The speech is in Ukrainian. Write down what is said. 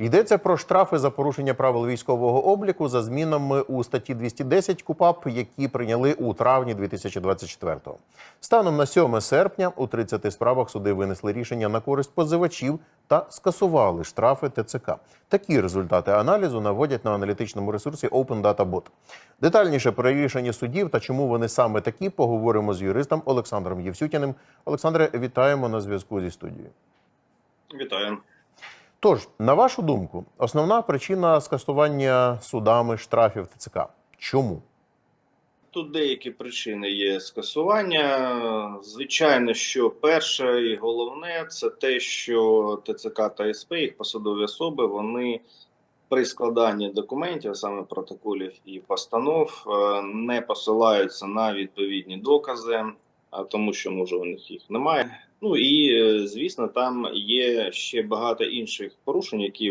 Йдеться про штрафи за порушення правил військового обліку за змінами у статті 210 КУПАП, які прийняли у травні 2024-го. Станом на 7 серпня у 30 справах суди винесли рішення на користь позивачів та скасували штрафи ТЦК. Такі результати аналізу наводять на аналітичному ресурсі Open Data Bot. Детальніше про рішення судів та чому вони саме такі, поговоримо з юристом Олександром Євсютіним. Олександре, вітаємо на зв'язку зі студією. Вітаю. Тож, на вашу думку, основна причина скасування судами штрафів ТЦК. Чому? Тут деякі причини є скасування. Звичайно, що перше і головне це те, що ТЦК та СП, їх посадові особи, вони при складанні документів, саме протоколів і постанов, е, не посилаються на відповідні докази, тому що може у них їх немає. Ну і е, звісно, там є ще багато інших порушень, які